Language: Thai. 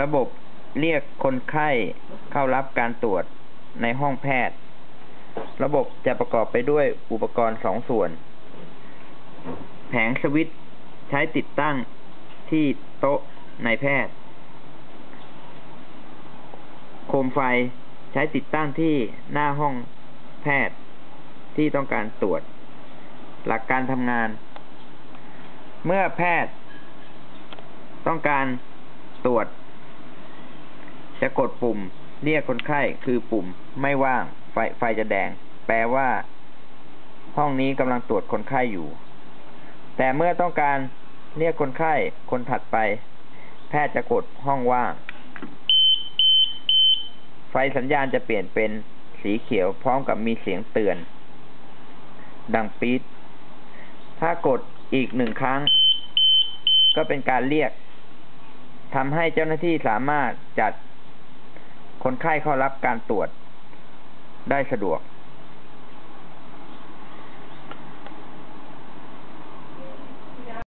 ระบบเรียกคนไข้เข้ารับการตรวจในห้องแพทย์ ระบบจะประกอบไปด้วยอุปกรณ์สองส่วน แผงสวิตช์ใช้ติดตั้งที่โต๊ะนายแพทย์ โคมไฟใช้ติดตั้งที่หน้าห้องแพทย์ที่ต้องการตรวจ หลักการทำงาน เมื่อแพทย์ ต้องการตรวจ จะกดปุ่ม เรียกคนไข้คือปุ่มไม่ว่าง ไฟไฟจะแดง แปลว่า ห้องนี้กำลังตรวจคนไข้อยู่ แต่เมื่อต้องการเรียกคนไข้คนถัดไป แพทย์จะกดห้องว่าง ไฟสัญญาณจะเปลี่ยนเป็นสีเขียวพร้อมกับมีเสียงเตือน ดังปี๊ดถ้ากดอีกหนึ่งครั้ง ก็เป็นการเรียกทำให้เจ้าหน้าที่สามารถจัด คนไข้เข้ารับการตรวจได้สะดวก